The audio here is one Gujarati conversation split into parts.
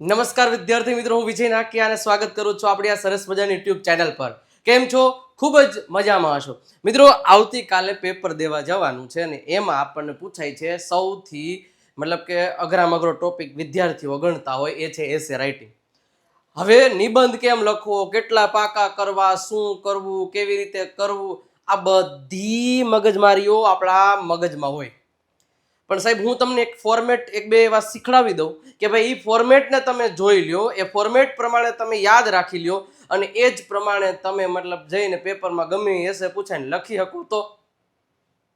નમસ્કાર વિદ્યાર્થી મિત્રો, હું વિજય નાકિયા અને સ્વાગત કરું છું આપણી આ સરસ મજાની યુટ્યુબ ચેનલ પર. કેમ છો? ખૂબ જ મજામાં હશો. મિત્રો, આવતીકાલે પેપર દેવા જવાનું છે ને એમાં આપણને પૂછાય છે સૌથી, મતલબ કે અઘરામ અઘરો ટોપિક વિદ્યાર્થીઓ ગણતા હોય એ છે એસે રાઇટિંગ હવે નિબંધ કેમ લખવો? કેટલા પાકા કરવા? શું કરવું? કેવી રીતે કરવું? આ બધી મગજમારીઓ આપણા મગજમાં હોય. પણ સાહેબ, હું તમને એક ફોર્મેટ એક બે એવા શીખડાવી દઉં કે ભાઈ એ ફોર્મેટને તમે જોઈ લ્યો, એ ફોર્મેટ પ્રમાણે તમે યાદ રાખી લ્યો અને એ જ પ્રમાણે તમે મતલબ જઈને પેપરમાં ગમે એસે પૂછાઈને લખી શકો તો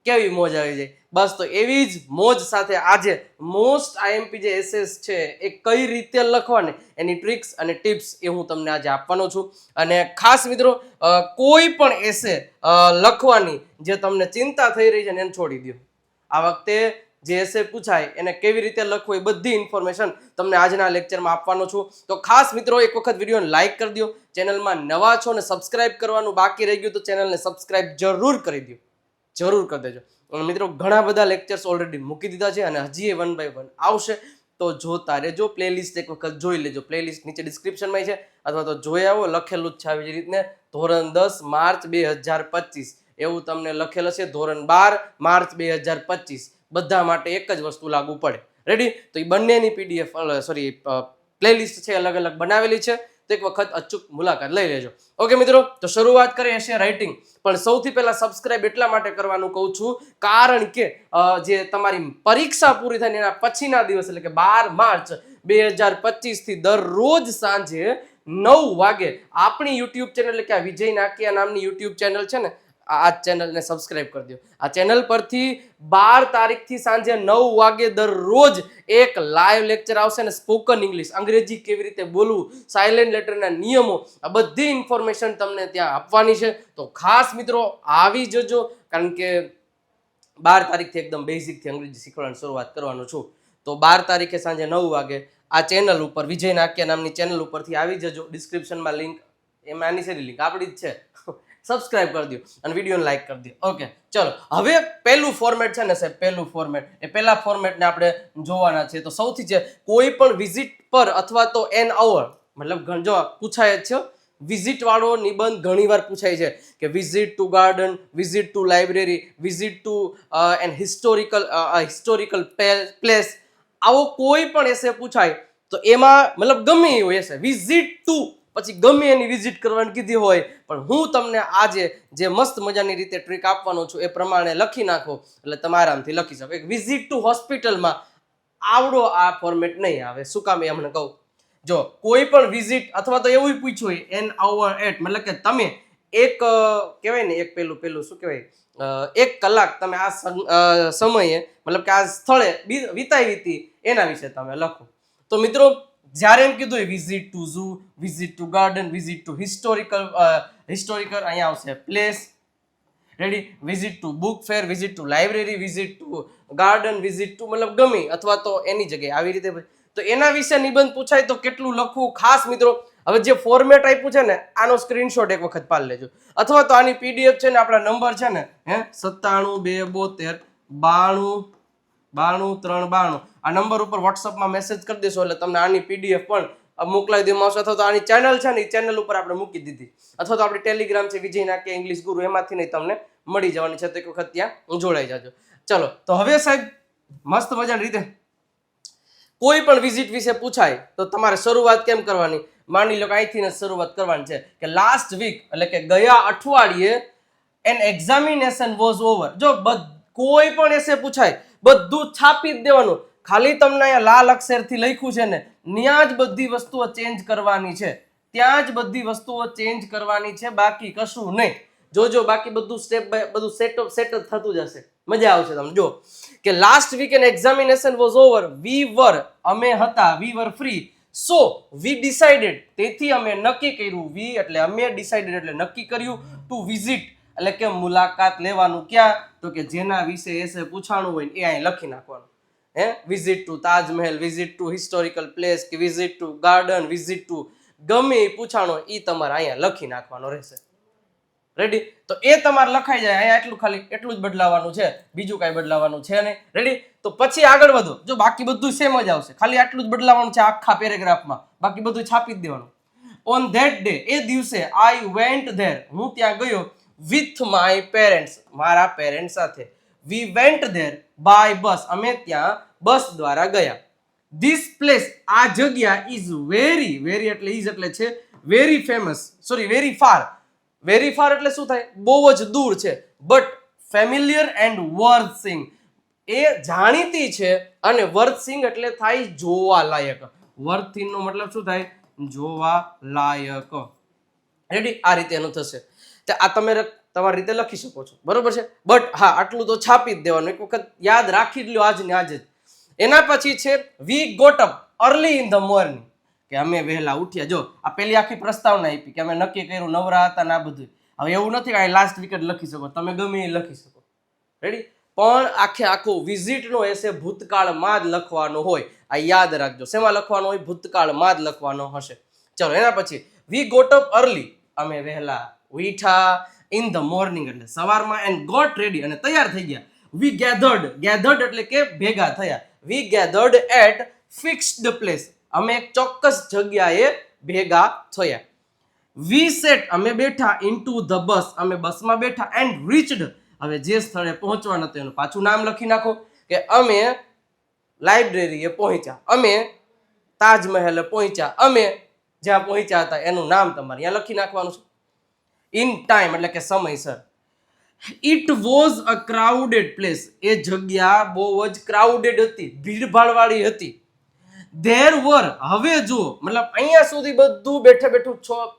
કેવી મોજ આવી જાય. બસ, તો એવી જ મોજ સાથે આજે મોસ્ટ આઈએમપી જે એસેસ છે, એ કઈ રીતે લખવાને, એની ટ્રિક્સ અને ટિપ્સ એ હું તમને આજે આપવાનો છું. અને ખાસ મિત્રો કોઈ પણ એસે લખવાની જે તમને ચિંતા થઈ રહી છે એને છોડી દો આ વખતે જે એસે પૂછાય. એને કેવી રીતે લખવું એ બધી ઇન્ફોર્મેશન તમને આજના લેક્ચરમાં આપવાનો છું. તો ખાસ મિત્રો, એક વખત વિડીયોને લાઇક કરી દો. ચેનલમાં નવા છો ને સબસ્ક્રાઇબ કરવાનું બાકી રહી ગયું તો ચેનલને સબસ્ક્રાઇબ જરૂર કરી દો. જરૂર કરી દેજો. અને મિત્રો, ઘણા બધા લેક્ચર્સ ઓલરેડી મૂકી દીધા છે અને હજી એ વન બાય વન આવશે. તો જોતા રહેજો પ્લેલિસ્ટ એક વખત જોઈ લેજો. પ્લેલિસ્ટ નીચે ડિસ્ક્રિપ્શનમાં છે. અથવા તો જોઈ આવો, લખેલું જ છે આવી રીતને. ધોરણ દસ, માર્ચ બે હજાર પચીસ. એવું તમને લખેલ છે ધોરણ બાર, માર્ચ બે હજાર પચીસ. બધા માટે એક જ વસ્તુ લાગુ પડે. રેડી તો એ બંનેની પીડીએફ સોરી પ્લેલિસ્ટ છે અલગ અલગ બનાવેલી છે. તો એક વખત અચૂક મુલાકાત લઈ લેજો. ઓકે મિત્રો? તો શરૂઆત કરીએ છીએ રાઇટિંગ પણ સૌથી પહેલાં સબસ્ક્રાઇબ એટલા માટે કરવાનું કહું છું, કારણ કે જે તમારી પરીક્ષા પૂરી થાય એના પછીના દિવસ, એટલે કે બાર માર્ચ બે હજાર પચીસથી દરરોજ સાંજે નવ વાગે આપણી યુટ્યુબ ચેનલ, એટલે કે આ વિજય નાકિયા નામની યુટ્યુબ ચેનલ છે ને આ ચેનલને સબસ્ક્રાઇબ કરી દો. આ ચેનલ પરથી બાર તારીખથી સાંજે નવ વાગે દરરોજ એક લાઈવ લેક્ચર આવશે અને સ્પોકન ઇંગ્લિશ અંગ્રેજી કેવી રીતે બોલવું સાયલેન્ટ લેટરના નિયમો, આ બધી ઇન્ફોર્મેશન તમને ત્યાં આપવાની છે. તો ખાસ મિત્રો આવી જજો, કારણ કે બાર તારીખથી એકદમ બેઝિકથી અંગ્રેજી શીખવાની શરૂઆત કરવાનો છું. તો બાર તારીખે સાંજે નવ વાગે આ ચેનલ ઉપર વિજય નાક્યા નામની ચેનલ ઉપરથી આવી જજો. ડિસ્ક્રિપ્શનમાં લિંક એમાં આની સારી લિંક આપણી જ છે. સબસ્ક્રાઇબ કરી દો અને વિડીયોને લાઈક કરી દો ઓકે ચલો. હવે પહેલું ફોર્મેટ છે ને સાહેબ, પહેલું ફોર્મેટ એ પહેલા ફોર્મેટને આપણે જોવાના છે. તો સૌથી છે કોઈ પણ વિઝિટ પર અથવા તો એન અવર મતલબ જો પૂછાય જ છે વિઝિટ વાળો નિબંધ ઘણીવાર પૂછાય છે કે visit to garden visit to library visit to an historical historical place આવો કોઈ પણ એસે પૂછાય, તો એમાં મતલબ ગમે એ હોય એસે વિઝિટ ટુ પછી ગમે એની વિઝિટ કરવાની કીધી હોય, પણ હું તમને આજે જે મસ્ત મજાની રીતે ટ્રીક આપવાનો છું એ પ્રમાણે લખી નાખો. એટલે તમે આરામથી લખી શકો. એક વિઝિટ ટુ હોસ્પિટલમાં આવડો આ ફોર્મેટ નહીં આવે. શું કામ એ અમને કહું? જો, કોઈ પણ વિઝિટ અથવા તો એવું પૂછ્યું હોય એન આવર એટ મતલબ કે તમે એક કહેવાય ને એક પેલું પેલું શું કહેવાય? એક કલાક તમે આ સમયે, મતલબ કે આ સ્થળે વિતાવી હતી, એના વિશે તમે લખો. તો મિત્રો જ્યારે એમ કીધું visit to zoo visit to garden visit to historical historical અહીંયા આવશે. Place ready visit to book fair visit to library visit to garden visit to મતલબ ગમી અથવા તો એની જગ્યાએ. આવી રીતે તો એના વિશે નિબંધ પૂછાય તો કેટલું લખવું? ખાસ મિત્રો, હવે જે ફોર્મેટ આપ્યું છે ને, આનો સ્ક્રીનશોટ એક વખત પાડી લેજો. અથવા તો આની પીડીએફ છે ને, આપણા નંબર છે ને, હે? સત્તાણું, બે, બોતેર, બાણું બાણું, ત્રણ બાણું. આ નંબર ઉપર વોટ્સઅપમાં મેસેજ કરી દેશો એટલે તમને આની પીડીએફ પણ મોકલાવી દેવામાં આવશે. અથવા તો આની ચેનલ છે ને, એ ચેનલ ઉપર આપણે મૂકી દીધી. અથવા તો આપણી ટેલિગ્રામ છે, વિજય નાકે ઇંગ્લિશ ગુરુ, એમાંથી નહીં તમને મળી જવાની છે. તો એક વખત ત્યાં જોડાઈ જાજો. ચલો, તો હવે સાહેબ, મસ્ત મજાની રીતે કોઈ પણ વિઝિટ વિશે પૂછાય, તો તમારે શરૂઆત કેમ કરવાની? માની લો કે અહીંથી શરૂઆત કરવાની છે કે લાસ્ટ વીક એટલે કે ગયા અઠવાડિયે એન એક્ઝામિનેશન વોઝ ઓવર જો કોઈ પણ એસે પૂછાય બધું છાપી જ દેવાનું. ખાલી તમને અહીંયા લાલ અક્ષરથી લખ્યું છે ને, ત્યાં જ બધી વસ્તુઓ ચેન્જ કરવાની છે. ત્યાં જ બધી વસ્તુઓ ચેન્જ કરવાની છે, બાકી કશું નહીં. જોજો બાકી બધું સ્ટેપ બાય બધું સેટઅપ સેટઅપ થતું જશે. મજા આવશે તમને. જો, કે last weekend examination was over we were અમે હતા વી વર ફ્રી સો વી ડિસાઇડેડ તેથી અમે નક્કી કર્યું વી એટલે અમે ડિસાઇડેડ એટલે નક્કી કર્યું ટુ વિઝિટ એટલે કે મુલાકાત લેવાનું ક્યાં? તો કે જેના વિશે એસે પૂછાણું હોય એ અહીં લખી નાખવાનું. હે? Visit to Taj Mahal visit to historical place કે visit to garden visit to ગમે એ પૂછાણો એ તમારે અહીંયા લખી નાખવાનો રહેશે. રેડી તો એ તમારે લખાઈ જાય, અહીંયા એટલું ખાલી, એટલું જ બદલાવાનું છે. બીજું કાંઈ બદલાવાનું છે નહીં. રેડી તો પછી આગળ વધો. જો બાકી બધું સેમ જ આવશે. ખાલી આટલું જ બદલાવાનું છે આખા પેરેગ્રાફમાં બાકી બધું છાપી જ દેવાનું. ઓન ધેટ ડે એ દિવસે આઈ વેન્ટ ધેર હું ત્યાં ગયો. વિથ માય પેરેન્ટ્સ મારા પેરેન્ટ્સ સાથે. We went there by bus અમે ત્યાં બસ દ્વારા ગયા. ધીસ પ્લેસ આ જગ્યા ઇઝ વેરી વેરી એટલે ઇઝ એટલે છે very famous sorry very far very far એટલે શું થાય? બહુ જ દૂર છે. But familiar and worth seeing એ જાણીતી છે અને વર્થ સિંગ એટલે થાય જોવા લાયક વર્થ નો મતલબ શું થાય? જોવા લાયક રેડી આ રીતે એનું થશે. આ તમે તમારી રીતે લખી શકો છો. બરોબર છે? બટ હા, આટલું તો છાપી જ દેવાનું. એક વખત યાદ રાખી જ લ્યો આજ ને આજે જ. એના પછી છે we got up early in the morning કે અમે વહેલા ઉઠ્યા. જો, આ પેલી આખી પ્રસ્તાવના આપી કે અમે નક્કી કર્યું, નવરા હતા ને આ બધું. હવે એવું નથી કે લાસ્ટ વિકેટ લખી શકો. તમે ગમે એ લખી શકો. રેડી પણ આખે આખો વિઝિટનો એસે ભૂતકાળમાં જ લખવાનો હોય. આ યાદ રાખજો. શેમાં લખવાનો હોય? ભૂતકાળમાં જ લખવાનો હશે. ચલો, એના પછી વી ગોટ અપ અર્લી અમે વહેલા ઉઠ્યા ઇન ધ મોર્નિંગ એટલે સવારમાં એન્ડ ગોટ રેડી અને તૈયાર થઈ ગયા. વી ગેધર્ડ ગેધર્ડ એટલે કે ભેગા થયા. We gathered at fixed place અમે એક ચોક્કસ જગ્યાએ ભેગા થયા. વી સેટ અમે બેઠા ઇનટુ ધ બસ અમે બસમાં બેઠા એન્ડ રીચડ હવે જે સ્થળે પહોંચવાનું હતું એનું પાછું નામ લખી નાખો કે અમે લાઇબ્રેરીએ પહોંચ્યા. અમે તાજમહેલે પહોંચ્યા. અમે જ્યાં પહોંચ્યા હતા એનું નામ તમારે અહીંયા લખી નાખવાનું છે. ઇન ટાઈમ એટલે કે સમયસર. It was a crowded place એ જગ્યા બહુ જ ક્રાઉડેડ હતી, ભીડભાડવાળી હતી. ધેર વર હવે જુઓ, મતલબ અહીંયા સુધી બધું બેઠે બેઠું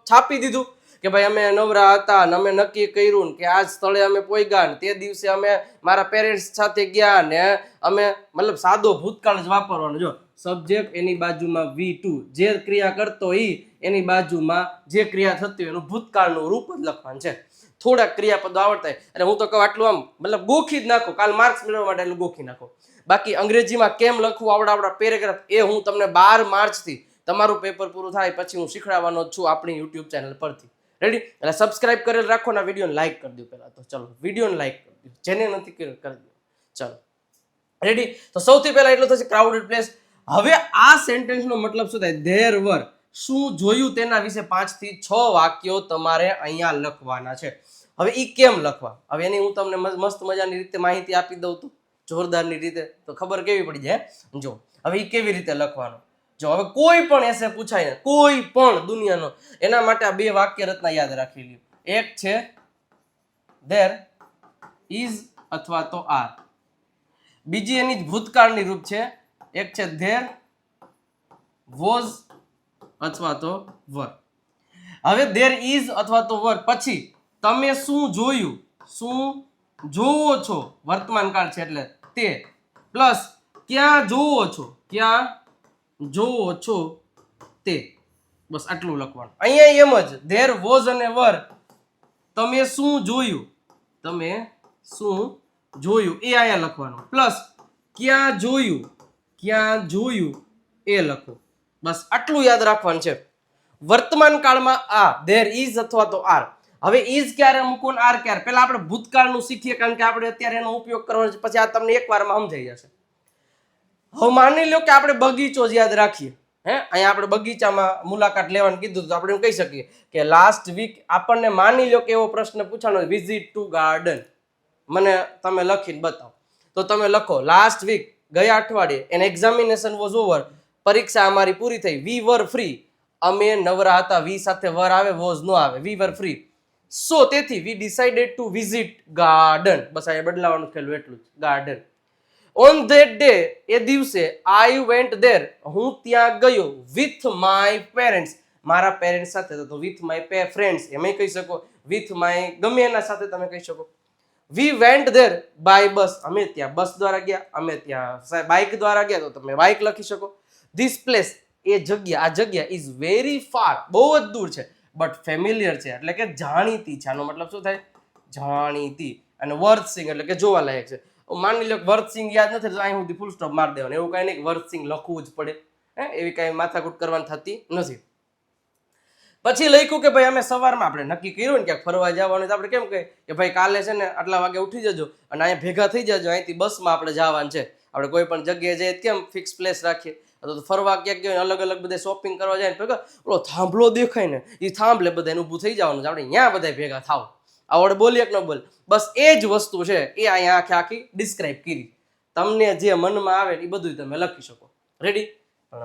છાપી દીધું કે ભાઈ અમે નવરા હતા ને અમે નક્કી કર્યું ને કે આ સ્થળે અમે પોઈગા ને તે દિવસે અમે મારા પેરેન્ટ્સ સાથે ગયા ને અમે, મતલબ સાદો ભૂતકાળ જ વાપરવાનો. જો સબ્જેક્ટ એની બાજુમાં વી ટુ જે ક્રિયા કરતો ઈ એની બાજુમાં જે ક્રિયા થતી હોય એનું ભૂતકાળનું રૂપ જ લખવાનું છે. થોડાક ક્રિયાપદો આવડતા અને હું તો કહું આટલું આમ, મતલબ ગોખી જ નાખો. કાલ માર્ક્સ મેળવવા માટે એટલું ગોખી નાખો. બાકી અંગ્રેજીમાં કેમ લખવું? આવડા આવડા પેરેગ્રાફ એ હું તમને બાર માર્ચથી તમારું પેપર પૂરું થાય પછી હું શીખડાવવાનો છું આપણી યુટ્યુબ ચેનલ પરથી. રેડી એટલે સબસ્ક્રાઇબ કરેલ રાખો ને વિડીયોને લાઈક કરી દો પહેલાં તો. ચલો વિડીયોને લાઈક કરી દો જેને નથી કરી દો ચલો. રેડી તો સૌથી પહેલાં એટલું થશે ક્રાઉડેડ પ્લેસ હવે આ સેન્ટેન્સનો મતલબ શું થાય? There were. શું જોયું તેના વિશે પાંચથી છ વાક્યો તમારે અહીંયા લખવાના છે. હવે એ કેમ લખવા? હવે એની હું તમને મસ્ત મજાની રીતે માહિતી આપી દઉં તો. જોરદારની રીતે. તો ખબર કેવી પડી જાય જો, હવે એ કેવી રીતે લખવાનો? જો, હવે કોઈ પણ એસે પૂછાય ને, કોઈ પણ દુનિયાનો, એના માટે આ બે વાક્ય રચના યાદ રાખી લ્યો. એક છે, ધેર ઇઝ અથવા તો આર બીજી એની ભૂતકાળની રૂપ છે એક છે ધેર, વોઝ અથવા તો વર. હવે ધેર ઇઝ અથવા તો વર. પછી તમે શું જોયું? શું જોવો છો? વર્તમાન કાળ છે એટલે તે. પ્લસ ક્યાં જોવો છો? ક્યાં જોવો છો? તે. બસ આટલું લખવાનું. અહીંયા એમ જ ધેર, વોઝ અને વર. તમે શું જોયું? તમે શું જોયું? એ અહીંયા લખવાનું. પ્લસ ક્યાં જોયું? ક્યાં જોયું એ લખો. બસ આટલું યાદ રાખવાનું છે. વર્તમાન કાળમાં આ ધેર ઇઝ અથવા તો આર હવે ઇઝ ક્યારે મૂકવું આર ક્યારે? પહેલા આપણે ભૂતકાળનું શીખીએ કારણ કે આપણે અત્યારે એનો ઉપયોગ કરવાનો છે, પછી આ તમને એક વારમાં સમજાઈ જશે. હવે માની લો કે આપણે બગીચો જ યાદ રાખીએ. હે? અહીંયા આપણે બગીચામાં મુલાકાત લેવાનું કીધું તો આપણે એમ કહી શકીએ કે લાસ્ટ વીક આપણને માની લો કે એવો પ્રશ્ન પૂછવાનો વિઝિટ ટુ ગાર્ડન મને તમે લખીને બતાવો. તો તમે લખો લાસ્ટ વીક ગયા અઠવાડિયે એન એક્ઝામિનેશન વોઝ ઓવર પરીક્ષા અમારી પૂરી થઈ. વી વર ફ્રી અમે નવરા હતા. વી સાથે વર આવે, વોઝ નો આવે. વી વર ફ્રી સો તેથી we decided to visit garden બસ આ બદલાવાનું ખેલું એટલું જ. ગાર્ડન ઓન ધેટ ડે એ દિવસે આઈ વેન્ટ ધેર હું ત્યાં ગયો વિથ માય પેરેન્ટ્સ મારા પેરેન્ટ્સ સાથે તો વિથ માય પે ફ્રેન્ડ્સ એમ કહી શકો? વિથ માય ગમે એના સાથે તમે કહી શકો. We went there by bus અમે ત્યાં બસ દ્વારા ગયા, અમે ત્યાં બાઇક દ્વારા ગયા, તો તમે બાઇક લખી શકો. ધીસ પ્લેસ એ જગ્યા, આ જગ્યા ઇઝ વેરી ફાર બહુ જ દૂર છે બટ ફેમિલિયર છે. એટલે કે જાણીતી છે. આનો મતલબ શું થાય? જાણીતી. અને વર્થસિંગ એટલે કે જોવાલાયક છે. માની લો વર્થસિંગ યાદ નથી તો અહીં સુધી ફૂલ સ્ટોપ મારી દેવાનું. એવું કાંઈ નહીં વર્થસિંગ લખવું જ પડે. હે? એવી કાંઈ માથાકૂટ કરવાની થતી નથી. પછી લખ્યું કે ભાઈ અમે સવારમાં આપણે નક્કી કર્યું ને ક્યાંક ફરવા જવાનું તો આપણે કેમ કહે કે ભાઈ કાલે છે ને આટલા વાગે ઉઠી જજો અને અહીંયા ભેગા થઈ જજો. અહીંથી બસમાં આપણે જવાનું છે. આપણે કોઈ પણ જગ્યાએ જઈએ કેમ ફિક્સ પ્લેસ રાખીએ? તો ફરવા ક્યાંક ગયો અલગ અલગ બધે શોપિંગ કરવા જાય ને ઓલો થાંભલો દેખાય ને એ થાંભલે બધા ઊભું થઈ જવાનું છે. આપણે અહીંયા બધા ભેગા થાવ આવડે બોલીએ કે ન બોલ. બસ એ જ વસ્તુ છે. એ અહીંયા આખી આખી ડિસ્ક્રાઇબ કરી. તમને જે મનમાં આવે એ બધું તમે લખી શકો. રેડી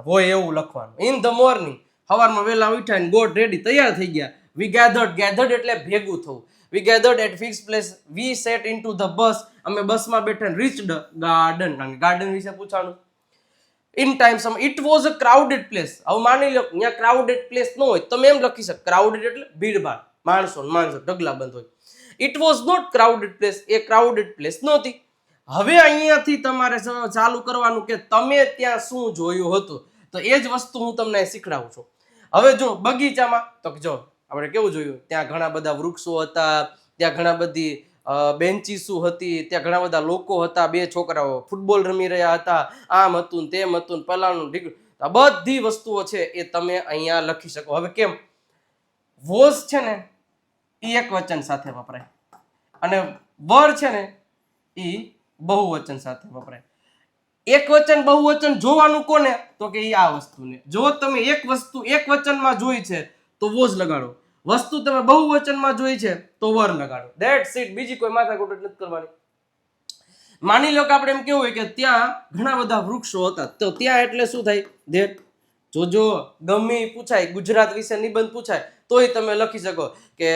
હોય એવું લખવાનું. ઇન ધ મોર્નિંગ સવારમાં વહેલા ઉઠ્યા ને ગોટ રેડી તૈયાર થઈ ગયા. વી ગેધર્ડ ગેધર્ડ એટલે ભેગું થવું. We gathered at fix place we set in the bus અમે બસમાં બેઠા રીચડ ગાર્ડન કારણ ગાર્ડન વિશે પૂછવાનું in time some it was a crowded place હવે માની લો, અહીંયા ક્રાઉડેડ પ્લેસ ન હોય, તમે એમ લખી શકો ક્રાઉડેડ એટલે ભીડભાડ. માણસો માણસો, ઢગલા બંધ હોય. It was not crowded place A crowded place નહોતી. હવે અહીંયાથી તમારે ચાલુ કરવાનું કે તમે ત્યાં શું જોયું હતું? તો એ જ વસ્તુ હું તમને શીખડાવું છું. હવે જો બગીચામાં, તો જો આપણે કેવું જોયું? ત્યાં ઘણા બધા વૃક્ષો હતા, ત્યાં ઘણા બધી બેન્ચીસો હતી, ત્યાં ઘણા બધા લોકો હતા, બે છોકરાઓ ફૂટબોલ રમી રહ્યા હતા, આમ હતું તેમ હતું ને પલાણું ઢીકણું આ બધી વસ્તુઓ છે એ તમે અહીંયા લખી શકો. હવે કેમ? વોઝ છે ને એ એક વચન સાથે વપરાય. અને વર છે ને એ બહુવચન સાથે વપરાય. એક વચન બહુવચન જોવાનું કોને? તો કે એ આ વસ્તુને. જો તમે એક વસ્તુ એક વચનમાં જોઈ છે, તો વોઝ લગાડો. વસ્તુ તમે બહુવચનમાં જોઈ છે, તો વર લગાડો. દેટ ઇટ બીજી કોઈ માથાકૂટ જ નથી કરવાની. માની લો કે આપણે એમ કેવું હોય કે ત્યાં ઘણા બધા વૃક્ષો હતા. તો ત્યાં એટલે શું થાય? દેટ જોજો ગમે ઈ પૂછાય, ગુજરાત વિશે નિબંધ પૂછાય, તોય તમે લખી શકો કે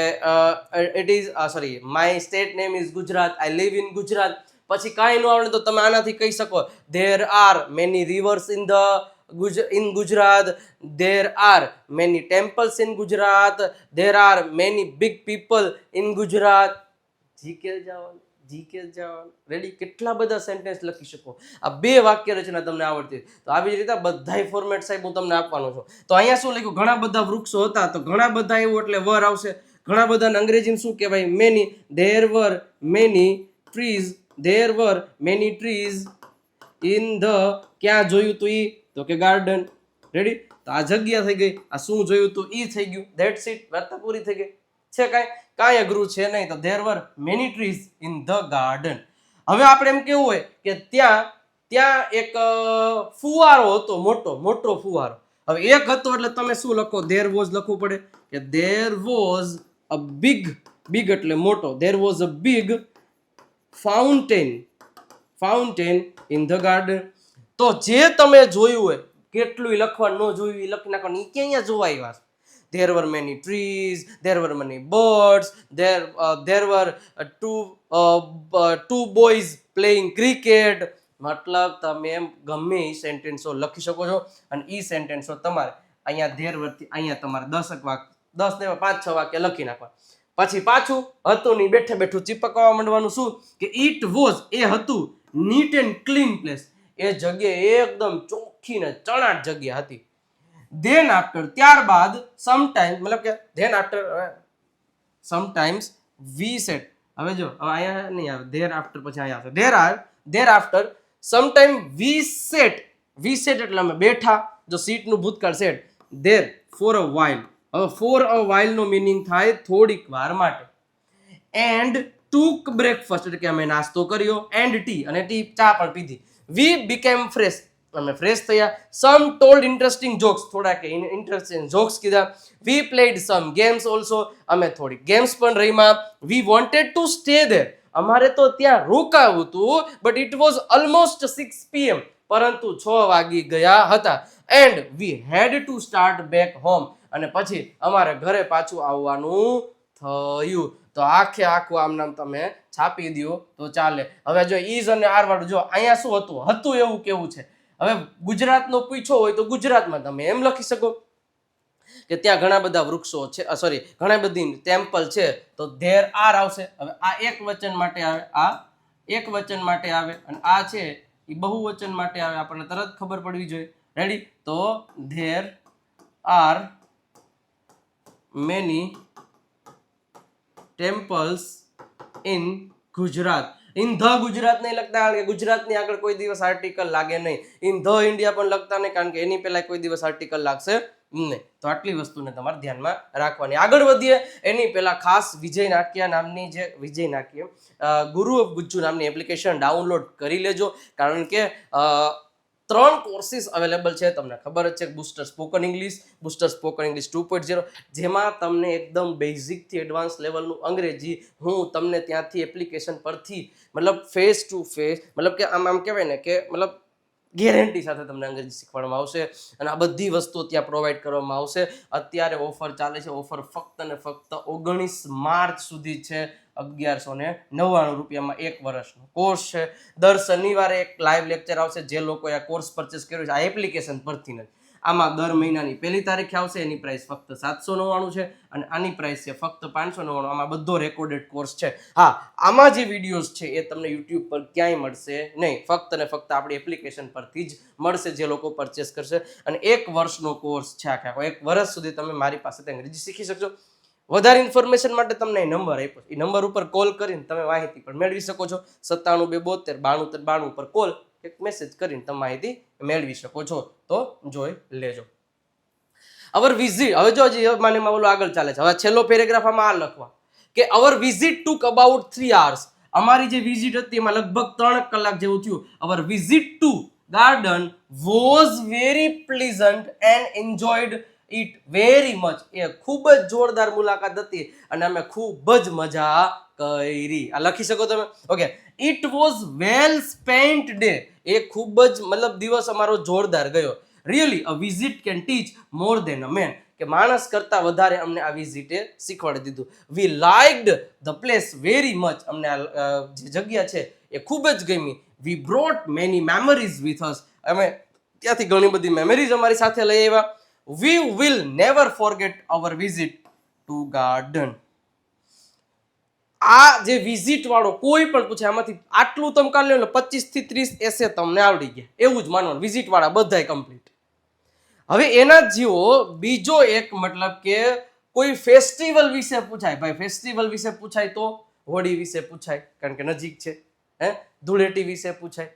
it is sorry my state name is Gujarat I live in Gujarat. પછી કાંઈ ન આવડે તો તમે આનાથી કહી શકો there are many rivers in the ગુજ in Gujarat there are many temples in Gujarat there are many big people in Gujarat. GK જવાનું જીકે જવાનું. રેડી કેટલા બધા સેન્ટેન્સ લખી શકો? આ બે વાક્ય રચના તમને આવડતી તો આવી જ રીતે બધાય ફોર્મેટ સાહેબ હું તમને આપવાનો છું. તો અહીંયા શું લખ્યું? ઘણા બધા વૃક્ષો હતા, તો ઘણા બધા એવું એટલે વર આવશે. ઘણા બધાને અંગ્રેજીમાં શું કહેવાય? Many there were many trees there were many trees in the ક્યાં જોયું તું ઈ? તો કે ગાર્ડન રેડી તો આ જગ્યા થઈ ગઈ. આ શું જોયું તું? ઈ થઈ ગયું. ધેટ્સ ઇટ વાત પૂરી થઈ ગઈ. છે કાંઈ? કાંઈ અઘરું છે નહીં. તો there were many trees in the garden હવે આપણે એમ કેવું હોય કે ત્યાં ત્યાં એક ફુવારો હતો મોટો મોટો ફુવારો. હવે એક હતો એટલે તમે શું લખો? ધેર વોઝ લખવું પડે? કે there was a big big એટલે મોટો. There was a big fountain fountain in the garden તો જે તમે જોયું હોય કેટલું લખવાનું ન જોયું એ લખી નાખવાનું. એ ક્યાં જોવા આવ્યા there were many trees there were many birds there uh, there were uh, two uh, uh, two મતલબ તમે એમ ગમે એ સેન્ટેન્સો લખી શકો છો અને એ સેન્ટેન્સો તમારે અહીંયા ધેર વર્તી અહીંયા તમારે દસક વાક દસ ને પાંચ છ વાક્ય લખી નાખવા. પછી પાછું હતું નહીં બેઠે બેઠું ચીપકવા માંડવાનું શું? કે ઇટ વોઝ, એ હતું નીટ એન્ડ ક્લીન પ્લેસ. એ જગ્યાએ એકદમ ચોખ્ખી ને ચણાટ જગ્યા હતી. ધેન આફ્ટર ત્યારબાદ સમટાઈમ મતલબ કે then after sometimes we set હવે જો, હવે અહીંયા નહીં આવે. ધેર આફ્ટર પછી અહીંયા આવશે. There are there after sometime we set we set એટલે અમે બેઠા, જો સીટનું ભૂતકાળ set there for a while હવે ફોર અ વાઇલનો મિનિંગ થાય થોડીક વાર માટે. એન્ડ ટુક બ્રેકફાસ્ટ એટલે કે અમે નાસ્તો કર્યો. એન્ડ ટી અને ટી ચા પણ પીધી. વી બીકેમ ફ્રેશ અમે ફ્રેશ થયા. સમ ટોલ્ડ ઇન્ટરેસ્ટિંગ જોક્સ થોડા કે ઇન્ટરેસ્ટિંગ જોક્સ કીધા. We played some games also અમે થોડી ગેમ્સ પણ રહીમાં we wanted to stay there અમારે તો ત્યાં રોકાવું હતું but it was almost six PM પરંતુ છ વાગી ગયા હતા. And we had to start back home અને પછી અમારે ઘરે પાછું આવવાનું થયું. તો આખે આખું આમ નામ તમે છાપી દો તો ચાલે. હવે જો ઈઝ અને આર વાળું, જો અહીંયા શું હતું? હતું એવું કેવું છે? હવે ગુજરાતનો પૂછો હોય તો ગુજરાતમાં તમે એમ લખી શકો કે ત્યાં ઘણા બધા વૃક્ષો છે સોરી ઘણા બધી ટેમ્પલ છે, તો ધેર આર આવશે. હવે આ એક વચન માટે આવે, આ એક વચન માટે આવે અને આ છે એ બહુવચન માટે આવે. આપણને તરત ખબર પડવી જોઈએ. રેડી તો there are many temples in Gujarat in the Gujarat નહીં લખતા, કારણ કે ગુજરાતની આગળ કોઈ દિવસ આર્ટિકલ લાગે નહીં. ઇન ધ ઇન્ડિયા પણ લખતા નહીં, કારણ કે એની પહેલાં કોઈ દિવસ આર્ટિકલ લાગશે નહીં. તો આટલી વસ્તુને તમારે ધ્યાનમાં રાખવાની. આગળ વધીએ, એની પહેલાં ખાસ વિજય નાટ્યા નામની જે, વિજય નાટ્ય ગુરુ ઓફ ગુજ્જુ નામની એપ્લિકેશન ડાઉનલોડ કરી લેજો. કારણ કે ત્રણ કોર્સિસ અવેલેબલ છે. તમને ખબર જ છે booster spoken English booster spoken English two point zero જેમાં તમને એકદમ બેઝિકથી એડવાન્સ લેવલનું અંગ્રેજી હું તમને ત્યાંથી એપ્લિકેશન પરથી મતલબ ફેસ ટુ ફેસ મતલબ કે આમ આમ કહેવાય ને કે મતલબ ગેરંટી સાથે તમને અંગ્રેજી શીખવાડવામાં આવશે અને આ બધી વસ્તુઓ ત્યાં પ્રોવાઈડ કરવામાં આવશે. અત્યારે ઓફર ચાલે છે. ઓફર ફક્ત ને ફક્ત ઓગણીસ માર્ચ સુધી છે. અગિયારસો ને નવ્વાણું રૂપિયામાં એક વર્ષનો કોર્સ છે. દર શનિવારે એક લાઈવ લેક્ચર આવશે જે લોકોએ આ કોર્સ પરચેસ કર્યો છે. આ એપ્લિકેશન પરથી નથી. આમાં દર મહિનાની પહેલી તારીખે આવશે, એની પ્રાઇસ ફક્ત સાતસો નવ્વાણું છે અને આની પ્રાઇસ છે ફક્ત પાંચસો નવ્વાણું. આમાં બધો રેકોર્ડેડ કોર્સ છે. હા, આમાં જે વિડીયોઝ છે એ તમને યુટ્યુબ પર ક્યાંય મળશે નહીં. ફક્ત ને ફક્ત આપણી એપ્લિકેશન પરથી જ મળશે જે લોકો પરચેસ કરશે. અને એક વર્ષનો કોર્સ છે આખે. એક વર્ષ સુધી તમે મારી પાસેથી અંગ્રેજી શીખી શકશો. વધારે ઇન્ફોર્મેશન માટે તમને એ નંબર આપ્યો એ નંબર ઉપર કોલ કરીને તમે માહિતી પણ મેળવી શકો છો. સત્તાણું બે બોતેર, બાણું ત્રણ બાણું ઉપર કોલ એક મેસેજ કરીને તમે માહિતી મેળવી શકો છો. તો જોઈ લેજો. અવર વિઝિટ હવે જો હજી મને ઓલું આગળ ચાલે છે. હવે છેલ્લો પેરેગ્રાફ આમાં આ લખવા. કે our visit took about three hours અમારી જે વિઝિટ હતી એમાં લગભગ ત્રણ કલાક જેવું થયું. Our visit to garden was very pleasant and enjoyed it very much એ ખૂબ જ જોરદાર મુલાકાત હતી અને અમે ખૂબ જ મજા કરી. આ લખી શકો તમે? Okay it was well spent day એ ખૂબ જ મતલબ દિવસ અમારો જોરદાર ગયો. Really a visit can teach more than a man કે માણસ કરતાં વધારે અમને આ વિઝિટે શીખવાડી દીધું. We liked the place very much અમને આ જે જગ્યા છે એ ખૂબ જ ગમી. We brought many memories with us અમે ત્યાંથી ઘણી બધી મેમરીઝ અમારી સાથે લઈ આવ્યા. We will never forget our visit to garden આ જે વિઝિટ વાળો કોઈ પણ પૂછે, આમાંથી આટલું તમે કાઢ લો ને પચીસથી ત્રીસ એસે તમને આવડી ગયા. એવું જ માનવાનું વિઝિટ વાળા બધાય કમ્પ્લીટ હવે એના જેવો બીજો એક મતલબ કે કોઈ ફેસ્ટિવલ વિશે પૂછાય. ભાઈ ફેસ્ટિવલ વિશે પૂછાય તો હોળી વિશે પૂછાય, કારણ કે નજીક છે, હે? ધૂળેટી વિશે પૂછાય,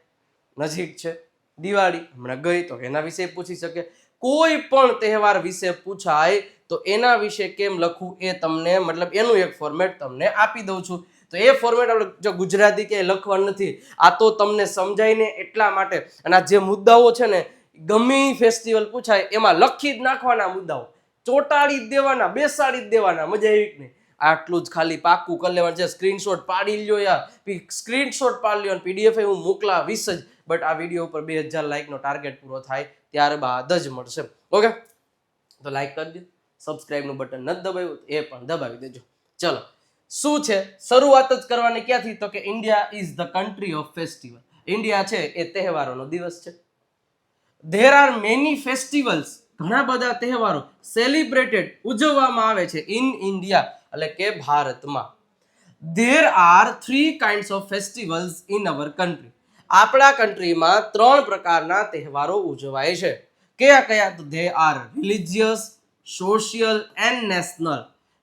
નજીક છે, દિવાળી, હમણાં ગઈ તો એના વિશે પૂછી શકે. કોઈ પણ તહેવાર વિશે પૂછાય, તો એના વિશે કેમ લખવું એ તમને, મતલબ એનું એક ફોર્મેટ તમને આપી દઉં છું. તો એ ફોર્મેટ આપણે જો ગુજરાતી કે લખવાનું નથી, આ તો તમને સમજાઈને એટલા માટે. અને જે મુદ્દાઓ છે ને, ગમે ફેસ્ટિવલ પૂછાય, એમાં લખી જ નાખવાના મુદ્દાઓ. ચોટાડી જ દેવાના, બેસાડી જ દેવાના, મજા આવી જ નહીં? આટલું જ ખાલી પાક્કું કરી લેવાનું છે. સ્ક્રીનશોટ પાડી લ્યો યાર. સ્ક્રીનશોટ પાડી લ્યો પીડીએફ હું મોકલાવીશ જ. બટ આ વીડિયો ઉપર બે હજાર લાઇકનો ટાર્ગેટ પૂરો થાય. ત્યારબાદ જ મળશે. ઓકે? તો લાઈક કરી દો. સબસ્ક્રાઈબનું બટન નથી દબાવ્યું એ પણ દબાવી દેજો. ચલો, શું છે? શરૂઆત જ કરવાની ક્યાંથી? તો કે India is the country of festival India છે, એ તહેવારોનો દિવસ છે. ધેર આર મેની ફેસ્ટિવલ્સ ઘણા બધા તહેવારો સેલિબ્રેટેડ ઉજવવામાં આવે છે ઇન ઇન્ડિયા એટલે કે ભારતમાં. There are three kinds of festivals in our country આપણા કન્ટ્રીમાં ત્રણ પ્રકારના તહેવારો ઉજવાય છે. કયા કયા? તો they are religious social and national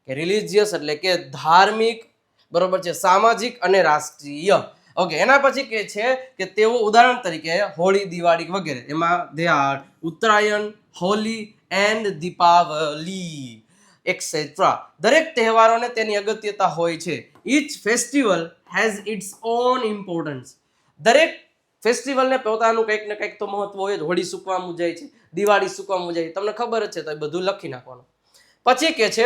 કે રિલિજિયસ એટલે કે ધાર્મિક, બરોબર છે, સામાજિક અને રાષ્ટ્રીય. ઓકે એના પછી કે છે કે તેઓ ઉદાહરણ તરીકે હોળી, દિવાળી વગેરે. એમાં they are Uttarayan, Holi and Deepawali etcetera દરેક તહેવારોને તેની અગત્યતા હોય છે. Each festival has its own importance દરેક ફેસ્ટિવલને પોતાનું કંઈક ને કંઈક તો મહત્વ હોય જ. હોળી સૂકવા મુજાય છે, દિવાળી સૂકવામાં મુજાય છે. તમને ખબર જ છે, તો એ બધું લખી નાખવાનું. પછી કે છે,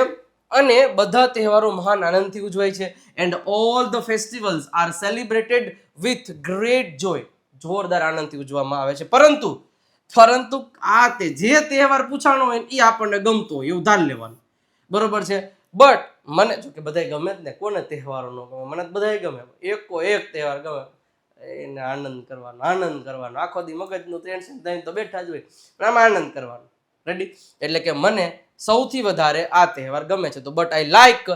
અને બધા તહેવારો મહાન આનંદથી ઉજવાય છે. And all the festivals are celebrated with great joy જોરદાર આનંદથી ઉજવવામાં આવે છે. પરંતુ પરંતુ આ તે જે તહેવાર પૂછાણો હોય એ આપણને ગમતો હોય, એવું ધાર લેવાનું. બરોબર છે? બટ મને જો કે બધાય ગમે જ ને, કોને તહેવારો ન ગમે? મને બધાય ગમે. એકો એક તહેવાર ગમે. એને આનંદ કરવાનો આનંદ કરવાનો. આખો દી મગજનું ટેન્શન થઈને તો બેઠા જ હોય. પણ આમાં આનંદ કરવાનો. રેડી એટલે કે મને સૌથી વધારે આ તહેવાર ગમે છે. તો but I like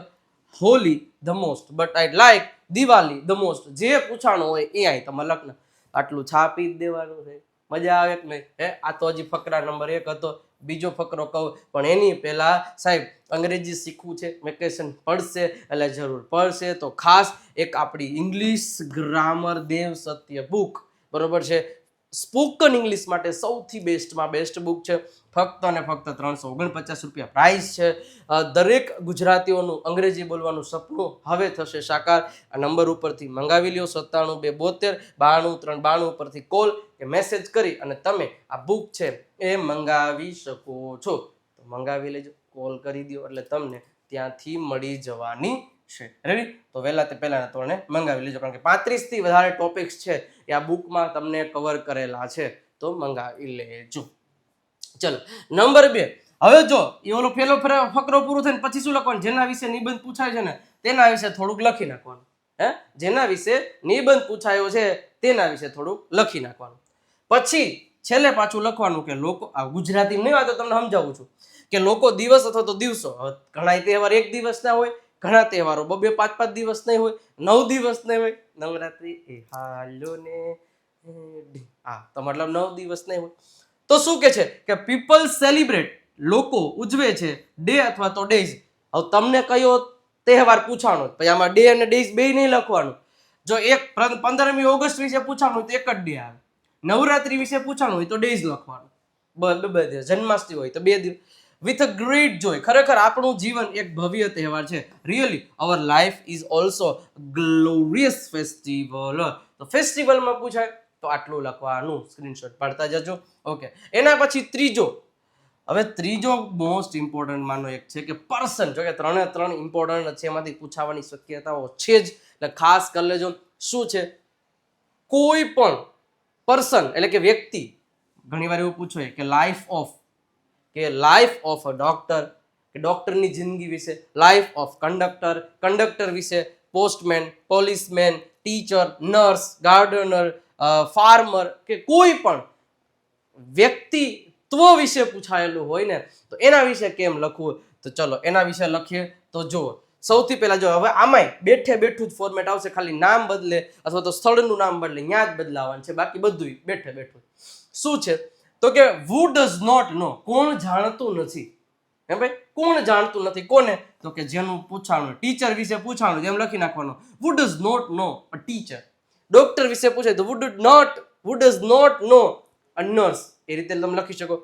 Holi the most but I like Diwali the most જે પૂછાણું હોય એ અહીં તમે લગ્ન. આટલું છાપી જ દેવાનું છે. મજા આવે કે નહીં? હે? આ તો હજી ફકરા નંબર એક હતો. બીજો ફકરો કહું, પણ એની પહેલાં સાહેબ, અંગ્રેજી શીખવું છે, વેકેશન પડશે, એટલે જરૂર પડશે. તો ખાસ એક આપણી English grammar Dev Satya book બરોબર છે? સ્પોકન ઇંગ્લિશ માટે સૌથી બેસ્ટમાં બેસ્ટ બુક છે. ફક્ત અને ફક્ત ત્રણસો ઓગણપચાસ રૂપિયા પ્રાઇસ છે. દરેક ગુજરાતીઓનું અંગ્રેજી બોલવાનું સપનું હવે થશે સાકાર. આ નંબર ઉપરથી મંગાવી લ્યો સત્તાણું બે બોતેર બાણું ત્રણ બાણું ઉપરથી કોલ કે મેસેજ કરી અને તમે આ બુક છે એ મંગાવી શકો છો. તો મંગાવી લેજો કોલ કરી દો એટલે તમને ત્યાંથી મળી જવાની છે. રેડી તો વહેલા તે પહેલાના ધોરણે મંગાવી લેજો. કારણ કે પાંત્રીસથી વધારે ટોપિક્સ છે એ આ બુકમાં તમને કવર કરેલા છે. તો મંગાવી લેજો. ચલો. નંબર બે. હવે જો એ ઓલો ફરે- ફકરો પૂરો થઈને પછી શું લખવાનું? જેના વિશે નિબંધ પૂછાય છે ને, તેના વિશે થોડુંક લખી નાખવાનું. હે? જેના વિશે નિબંધ પૂછાયો છે, તેના વિશે થોડુંક લખી નાખવાનું. પછી છેલ્લે પાછું લખવાનું કે લોકો, આ ગુજરાતી નહીં વાત તમને સમજાવું છું, કે લોકો દિવસ અથવા તો દિવસો ઘણા તહેવાર એક દિવસના હોય ઘણા તહેવારો. બબે પાંચ પાંચ દિવસ નહીં હોય, નવ દિવસ નહીં હોય. નવરાત્રી એ હાલો ને. હા, તો મતલબ નવ દિવસ નહીં હોય. તો શું કે છે? કે પીપલ સેલિબ્રેટ લોકો ઉજવે છે ડે અથવા તો ડેઝ હવે તમને કયો તહેવાર પૂછાણો પછી આમાં ડે અને ડેઝ બે નહીં લખવાનું. જો એક પંદરમી ઓગસ્ટ વિશે પૂછવાનું હોય તો એક જ ડે આવે. નવરાત્રિ વિશે પૂછવાનું હોય તો ડેઝ લખવાનું. બ- બ- બે દિવસ જન્માષ્ટમી હોય તો બે દિવસ. વિથ અ ગ્રેટ જોય ખરેખર આપણું જીવન એક ભવ્ય તહેવાર છે. Really our life is also glorious festival તો ફેસ્ટિવલમાં પૂછાય, તો આટલું લખવાનું સ્ક્રીનશોટ પાડતા જજો. ઓકે એના પછી ત્રીજો. હવે ત્રીજો મોસ્ટ ઇમ્પોર્ટન્ટ માનો એક છે કે પર્સન જો કે ત્રણે ત્રણ ઇમ્પોર્ટન્ટ છે, એમાંથી પૂછાવાની શક્યતાઓ છે જ. એટલે ખાસ કરી લેજો. શું છે? કોઈ પણ પર્સન એટલે કે વ્યક્તિ, ઘણીવાર એવું પૂછો કે લાઈફ ઓફ કે લાઈફ ઓફ અ ડોક્ટર કે ડોક્ટરની જિંદગી વિશે લાઈફ ઓફ કંડક્ટર કંડક્ટર વિશે postman policeman teacher nurse gardener farmer કે કોઈ પણ વ્યક્તિત્વ વિશે પૂછાયેલું હોય ને, તો એના વિશે કેમ લખવું? તો ચલો, એના વિશે લખીએ, તો જુઓ. સૌથી પહેલા જો હવે આમાંય બેઠે બેઠું જ ફોર્મેટ આવશે, ખાલી નામ બદલે, અથવા તો સ્થળનું નામ બદલે ત્યાં જ બદલાવાનું છે, બાકી બધું બેઠે બેઠું શું છે? તો કે વુ ડઝ નોટ નો કોણ જાણતું નથી? હે ભાઈ? કોણ જાણતું નથી? કોને? તો કે જેનું પૂછાણું ટીચર વિશે પૂછાણું, જેમ લખી નાખવાનું. Who does not know a teacher doctor વિશે પૂછે તો would not who does not know a nurse એ રીતે તમે લખી શકો.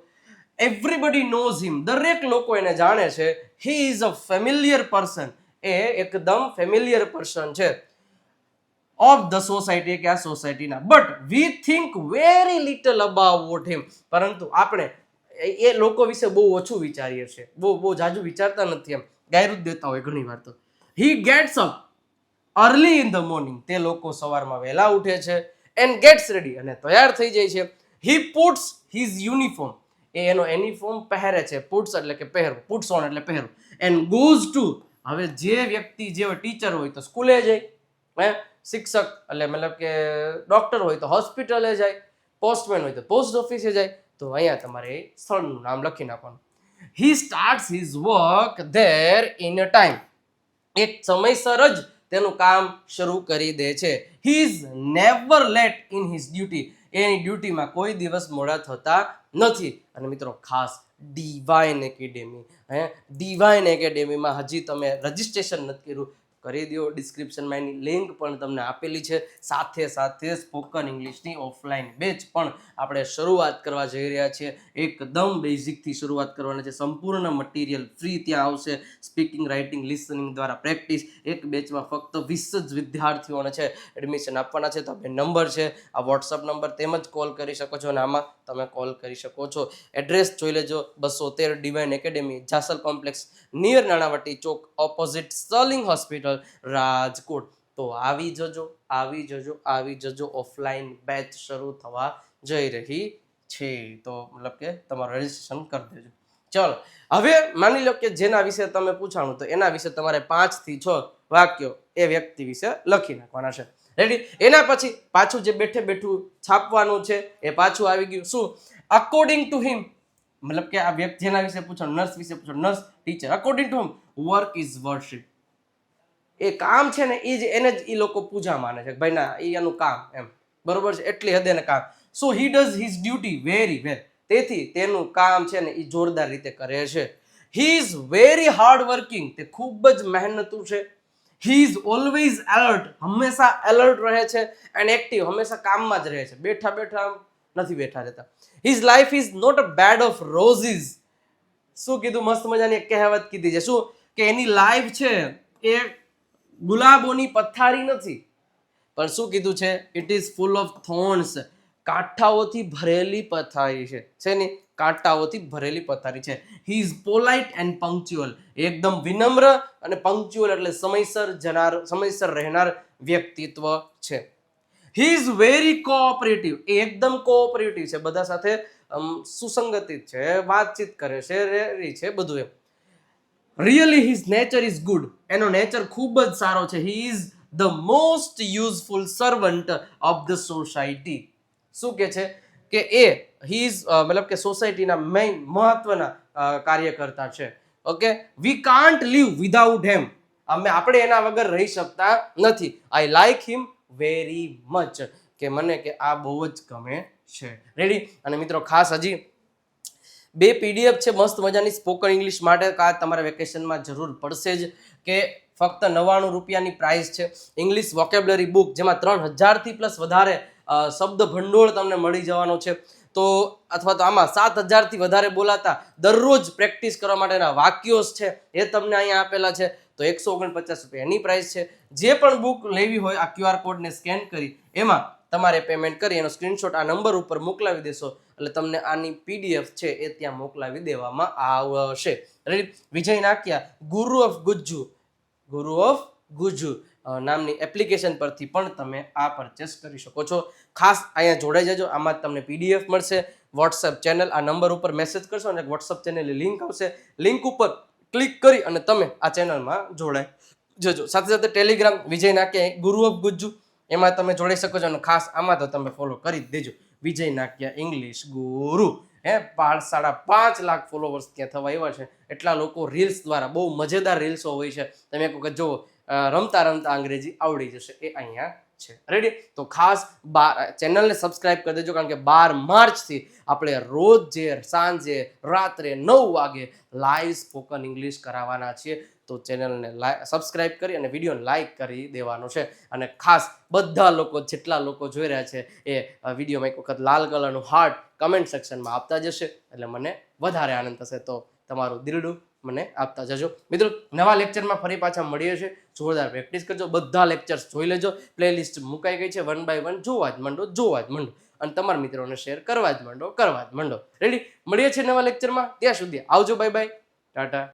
એવરીબડી નોઝ હિમ દરેક લોકો એને જાણે છે. He is a familiar person એ એકદમ ફેમિલિયર પર્સન છે. ઓફ ધ સોસાયટી કે આ સોસાયટીના but we think very little about him પરંતુ આપણે એ- લોકો વિશે બહુ ઓછું વિચારીએ છીએ. બહુ બહુ જાજુ વિચારતા નથી એમ. ગાયરું દેતા હોય ઘણી વાર તો. He gets up early in the morning તે લોકો સવારમાં વહેલા ઉઠે છે એન્ડ ગેટ્સ રેડી અને તૈયાર થઈ જાય છે. હી પુટ્સ હિઝ યુનિફોર્મ એ એનો યુનિફોર્મ પહેરે છે. પુટ્સ એટલે કે પહેરવું પુટ્સ ઓન એટલે પહેરવું એન્ડ ગોઝ ટુ હવે જે વ્યક્તિ, જે ટીચર હોય તો સ્કૂલે જાય, હે? શિક્ષક એટલે મતલબ કે ડૉક્ટર હોય તો હોસ્પિટલે જાય પોસ્ટમેન હોય તો પોસ્ટ ઓફિસે જાય, તો અહીંયા તમારે સ્થળનું નામ લખી નાખવાનું. He starts his work there in a time એક સમયસર જ તેનું કામ શરૂ કરી દે છે. He is never late in his duty એની ડ્યુટીમાં કોઈ દિવસ મોડા થતા નથી. અને મિત્રો, ખાસ ડિવાઇન એકેડેમી હે? ડિવાઇન એકેડેમીમાં હજી તમે રજિસ્ટ્રેશન નથી કર્યું. કરી દો ડિસ્ક્રિપ્શનમાં એની લિંક પણ તમને આપેલી છે. સાથે સાથે સ્પોકન ઇંગ્લિશની ઓફલાઈન બેચ પણ આપણે શરૂઆત કરવા જઈ રહ્યા છીએ. એકદમ બેઝિકથી શરૂઆત કરવાના છે. સંપૂર્ણ મટીરિયલ ફ્રી ત્યાં આવશે. સ્પીકિંગ રાઇટિંગ લિસનિંગ દ્વારા પ્રેક્ટિસ એક બેચમાં ફક્ત વીસ જ વિદ્યાર્થીઓને છે એડમિશન આપવાના છે. તો આપણે નંબર છે. આ વોટ્સઅપ નંબર તેમજ કોલ કરી શકો છો અને આમાં તમે કોલ કરી શકો છો. એડ્રેસ જોઈ લેજો. બસો તેર divine academy Jasal complex near Nanavati Chowk opposite Sterling hospital Rajkot. તો આવી જજો આવી જજો આવી જજો. ઓફલાઈન બેચ શરૂ થવા જઈ રહી છે. તો મતલબ કે તમારું રજીસ્ટ્રેશન કરી દેજો. ચલો, હવે માની લો કે જેના વિશે તમે પૂછાણું, તો એના વિશે તમારે પાંચથી છ વાક્યો એ વ્યક્તિ વિશે લખી નાખવાના છે. રેડી એના પછી પાછું જે બેઠે બેઠું છાપવાનું છે, એ પાછું આવી ગયું. શું? અકોર્ડિંગ ટુ હિમ મતલબ કે આ વ્યક્તિ જેના વિશે પૂછો નર્સ વિશે પૂછો nurse teacher according to him work is worship એ કામ છે ને એ જ એને જ એ લોકો પૂજા માને છે ભાઈ ના એ એનું કામ, એમ. બરોબર છે? એટલી હદે કામ. So he does his duty very well તેથી તેનું કામ છે ને એ જોરદાર રીતે કરે છે. He is very hard working તે ખૂબ જ મહેનતું છે. હી ઇઝ ઓલવેઝ એલર્ટ હંમેશા એલર્ટ રહે છે એન્ડ એક્ટિવ હંમેશા કામમાં જ રહે છે. બેઠા બેઠા નથી બેઠા રહેતા. His life is not a bed of roses શું કીધું? મસ્ત મજાની એક કહેવત કીધી છે. શું? કે એની લાઈફ છે એ ગુલાબોની પથારી નથી. પણ શું કીધું છે? It is full of thorns કાંઠાઓથી ભરેલી પથારી છે. છે ને? કાંટાઓથી ભરેલી પથારી છે. He is polite and punctual એકદમ વિનમ્ર અને પંક્ચ્યુઅલ એટલે સમયસર જનાર, સમયસર રહેનાર વ્યક્તિત્વ છે. હી ઇઝ વેરી કોઓપરેટિવ એ એકદમ કોઓપરેટિવ છે. બધા સાથે સુસંગતિત છે, વાતચીત કરે છે રેરી છે, બધું એમ. Really his nature is good એનો નેચર ખૂબ જ સારો છે. He is the most useful servant of the society શું કે છે? કે એ હી ઇઝ મતલબ કે સોસાયટીના મેઇન મહત્વના કાર્યકર્તા છે. Okay we can't live without him અમે, આપણે એના વગર રહી શકતા નથી. I like him very much કે મને કે આ બહુ જ ગમે છે. રેડી અને મિત્રો, ખાસ હજી બે પીડીએફ છે, મસ્ત મજાની સ્પોકન ઇંગ્લિશ માટે કા તમારે વેકેશનમાં જરૂર પડશે જ કે ફક્ત નવ્વાણું રૂપિયાની પ્રાઇસ છે. ઇંગ્લિશ વોકેબ્લરી બુક જેમાં ત્રણ હજારથી પ્લસ વધારે શબ્દ ભંડોળ તમને મળી જવાનો છે. તો અથવા તો આમાં સાત હજારથી વધારે બોલાતા દરરોજ પ્રેક્ટિસ કરવા માટેના વાક્યો છે, એ તમને અહીંયા આપેલા છે. તો એકસો ઓગણપચાસ રૂપિયા એની પ્રાઇસ છે. જે પણ બુક લેવી હોય આ ક્યુઆર કોડને સ્કેન કરી, એમાં તમારે પેમેન્ટ કરી, એનો સ્ક્રીનશોટ આ નંબર ઉપર મોકલાવી દેશો. એટલે તમને આની પીડીએફ છે એ ત્યાં મોકલાવી દેવામાં આવશે. વિજય નાખ્યા ગુરુ ઓફ ગુજ્જુ. ગુરુ ઓફ ગુજ્જુ. નામની એપ્લિકેશન પરથી પણ તમે આ પરચેસ કરી શકો છો. ખાસ અહીંયા જોડાઈ જજો. આમાં તમને પીડીએફ મળશે. વોટ્સએપ ચેનલ આ નંબર ઉપર મેસેજ કરશો અને વોટ્સએપ ચેનલની લિંક આવશે. લિંક ઉપર ક્લિક કરી અને તમે આ ચેનલમાં જોડાઈ જજો. સાથે સાથે ટેલિગ્રામ વિજય નાખ્યા ગુરુ ઓફ ગુજ્જુ. એમાં તમે જોડાઈ શકો છો અને ખાસ આમાં તો તમે ફોલો કરી દેજો. વિજય નાક્યા ઇંગ્લિશ ગુરુ. હે સાડા પાંચ લાખ ફોલોવર્સ ત્યાં થવા આવ્યા છે. એટલા લોકો રીલ્સ દ્વારા બહુ મજેદાર રીલ્સો હોય છે. તમે એક વખત જો રમતા રમતા અંગ્રેજી આવડી જશે. એ અહીંયા છે. રેડી તો ખાસ બાર ચેનલને સબસ્ક્રાઇબ કરી દેજો, કારણ કે બાર માર્ચથી આપણે રોજ જે સાંજે રાત્રે નવ વાગે લાઈવ સ્પોકન ઇંગ્લિશ કરાવવાના છીએ. તો ચેનલને સબસ્ક્રાઇબ કરી અને વિડીયોને લાઈક કરી દેવાનો છે. અને ખાસ બધા લોકો, જેટલા લોકો જોઈ રહ્યા છે, એ વિડીયોમાં એક વખત લાલ કલરનું હાર્ટ કમેન્ટ સેક્શનમાં આપતા જશે. એટલે મને વધારે આનંદ થશે. તો તમારું દિલડું મને આપતા જજો. મિત્રો, નવા લેક્ચરમાં ફરી પાછા મળીએ છીએ. જોરદાર પ્રેક્ટિસ કરજો. બધા લેક્ચર્સ જોઈ લેજો. પ્લેલિસ્ટ મુકાઈ ગઈ છે. વન બાય વન જોવા જ માંડો, જોવા જ માંડો. અને તમારા મિત્રોને શેર કરવા જ માંડો, કરવા જ માંડો. રેડી મળીએ છીએ નવા લેક્ચરમાં ત્યાં સુધી આવજો. Bye bye Tata